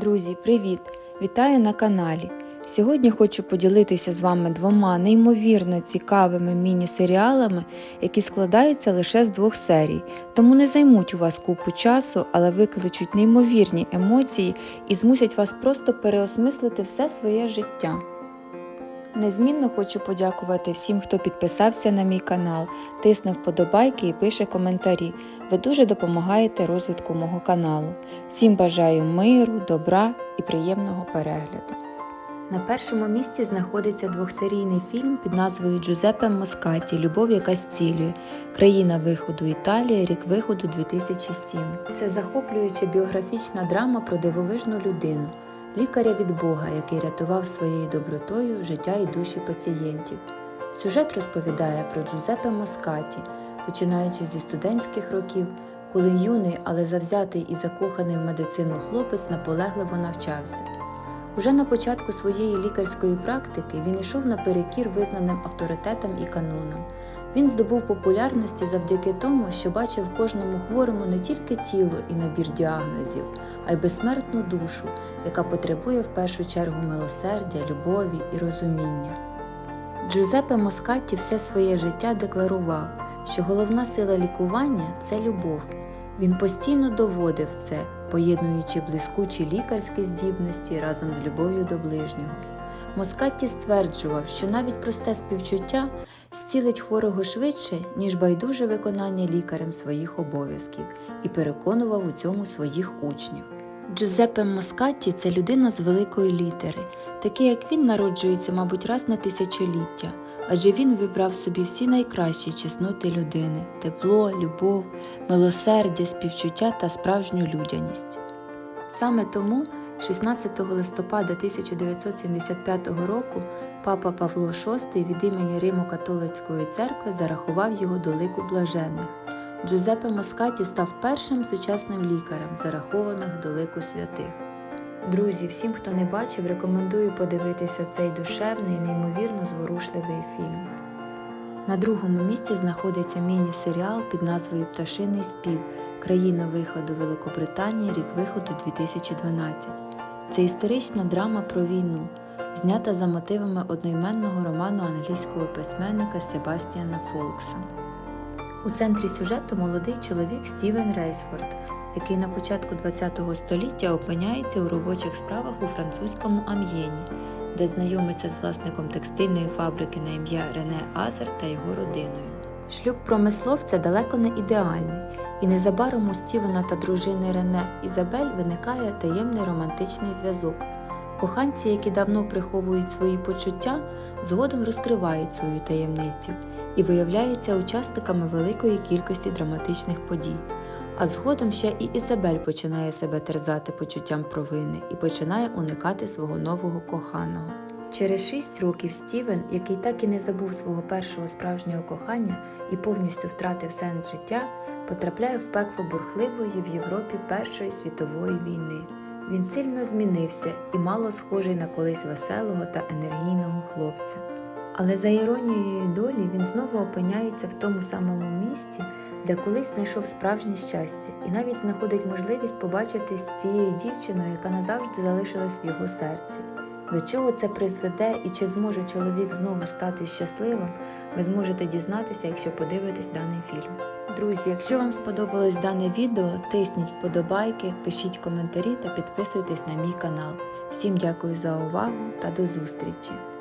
Друзі, привіт! Вітаю на каналі. Сьогодні хочу поділитися з вами двома неймовірно цікавими міні-серіалами, які складаються лише з двох серій, тому не займуть у вас купу часу, але викличуть неймовірні емоції і змусять вас просто переосмислити все своє життя. Незмінно хочу подякувати всім, хто підписався на мій канал, тисне вподобайки і пише коментарі. Ви дуже допомагаєте розвитку мого каналу. Всім бажаю миру, добра і приємного перегляду. На першому місці знаходиться двохсерійний фільм під назвою Джузеппе Москаті Любов, яка зцілює. Країна виходу Італія, рік виходу 2007. Це захоплююча біографічна драма про дивовижну людину, лікаря від Бога, який рятував своєю добротою життя і душі пацієнтів. Сюжет розповідає про Джузепе Москаті, починаючи зі студентських років, коли юний, але завзятий і закоханий в медицину хлопець наполегливо навчався. Уже на початку своєї лікарської практики він йшов наперекір визнаним авторитетам і канонам. Він здобув популярності завдяки тому, що бачив кожному хворому не тільки тіло і набір діагнозів, а й безсмертну душу, яка потребує в першу чергу милосердя, любові і розуміння. Джузеппе Москатті все своє життя декларував, що головна сила лікування це любов. Він постійно доводив це, поєднуючи блискучі лікарські здібності разом з любов'ю до ближнього. Москатті стверджував, що навіть просте співчуття зцілить хворого швидше, ніж байдуже виконання лікарем своїх обов'язків, і переконував у цьому своїх учнів. Джузеппе Москатті це людина з великої літери, такий як він народжується, мабуть, раз на тисячоліття, адже він вибрав собі всі найкращі чесноти людини тепло, любов, милосердя, співчуття та справжню людяність. Саме тому 16 листопада 1975 року папа Павло VI від імені Римо-католицької церкви зарахував його до лику блаженних. Джузеппе Москаті став першим сучасним лікарем, зарахованих до лику святих. Друзі, всім, хто не бачив, рекомендую подивитися цей душевний, неймовірно зворушливий фільм. На другому місці знаходиться міні-серіал під назвою Пташиний спів Країна виходу Великобританії, рік виходу 2012. Це історична драма про війну, знята за мотивами одноіменного роману англійського письменника Себастіана Фолкса. У центрі сюжету молодий чоловік Стівен Рейсфорд, який на початку ХХ століття опиняється у робочих справах у французькому Амьєні, де знайомиться з власником текстильної фабрики на ім'я Рене Азер та його родиною. Шлюб промисловця далеко не ідеальний, і незабаром у Стівена та дружини Рене Ізабель виникає таємний романтичний зв'язок. Коханці, які давно приховують свої почуття, згодом розкривають свою таємницю і виявляються учасниками великої кількості драматичних подій. А згодом ще і Ізабель починає себе терзати почуттям провини і починає уникати свого нового коханого. Через шість років Стівен, який так і не забув свого першого справжнього кохання і повністю втратив сенс життя, потрапляє в пекло бурхливої в Європі Першої світової війни. Він сильно змінився і мало схожий на колись веселого та енергійного хлопця. Але за іронією долі він знову опиняється в тому самому місці, де колись знайшов справжнє щастя, і навіть знаходить можливість побачитись з цією дівчиною, яка назавжди залишилась в його серці. До чого це призведе і чи зможе чоловік знову стати щасливим, ви зможете дізнатися, якщо подивитесь даний фільм. Друзі, якщо вам сподобалось дане відео, тисніть вподобайки, пишіть коментарі та підписуйтесь на мій канал. Всім дякую за увагу та до зустрічі!